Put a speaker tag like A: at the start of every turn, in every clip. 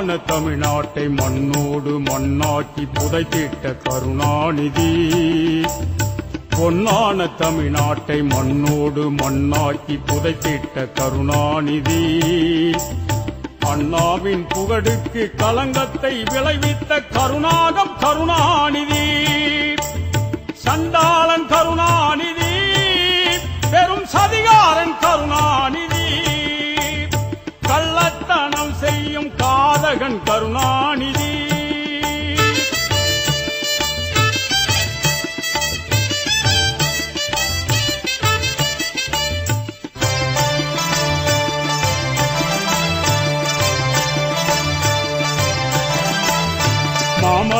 A: பொன்னான தமிழ்நாட்டை மண்ணோடு மண்ணாக்கி புதைத்திட்ட கருணாநிதி. பொன்னான தமிழ்நாட்டை மண்ணோடு மண்ணாக்கி புதைத்திட்ட கருணாநிதி. அண்ணாவின் புகழுக்கு கலங்கத்தை விளைவித்த கருணாகம் கருணாநிதி. சண்டாளன் கருணாநிதி.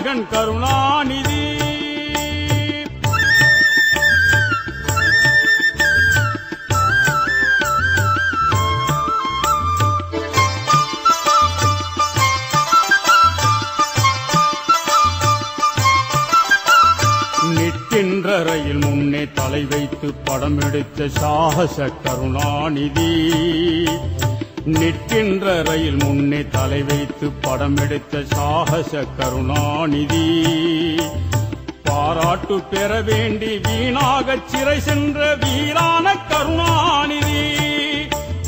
A: காதகன் கருணாநிதி. நிற்கின்ற ரயில் முன்னே தலை வைத்து படம் எடுத்த சாகச கருணாநிதி. நிற்கின்ற ரயில் முன்னே தலை வைத்து படம் எடுத்த சாகச கருணாநிதி. பாராட்டு பெற வேண்டி வீணாக சிறை சென்ற வீரான கருணாநிதி.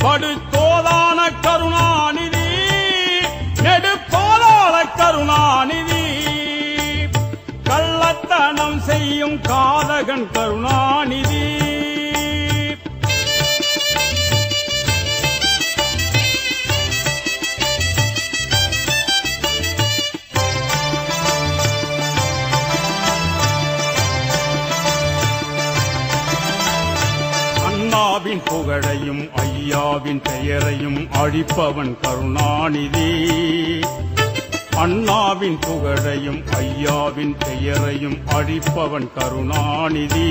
A: படுத்தோதான கருணாநிதி. நெடுப்போதான கருணாநிதி. கள்ளத்தனம் செய்யும் காதகன் கருணா அண்ணாவின் புகழையும் ஐயாவின் பெயரையும் அழிப்பவன் கருணாநிதி. அண்ணாவின் புகழையும் ஐயாவின் பெயரையும் அழிப்பவன் கருணாநிதி.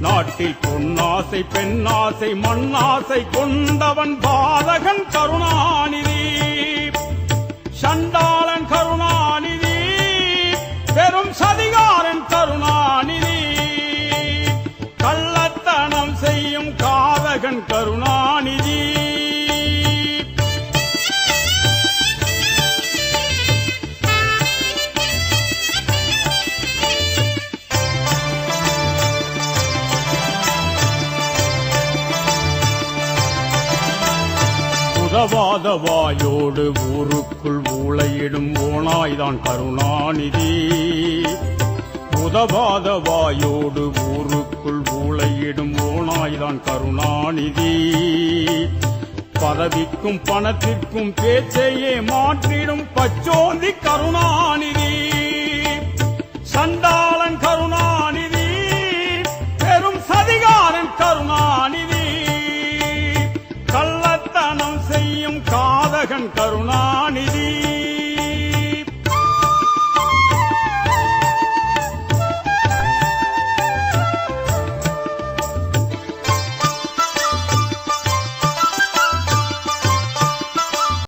A: நாட்டில் பொன்னாசை பெண்ணாசை மண்ணாசை கொண்டவன் பாதகன் கருணாநிதி. சண்டா உதவாத வாயோடு ஊருக்குள் ஊழையிடும் ஓனாய்தான் கருணாநிதி. உதவாத வாயோடு ஊருக்குள் ஊழையிடும் ஓனாய்தான் கருணாநிதி. பதவிக்கும் பணத்திற்கும் பேச்சையே மாற்றிடும் பச்சோந்தி கருணாநிதி. கருணா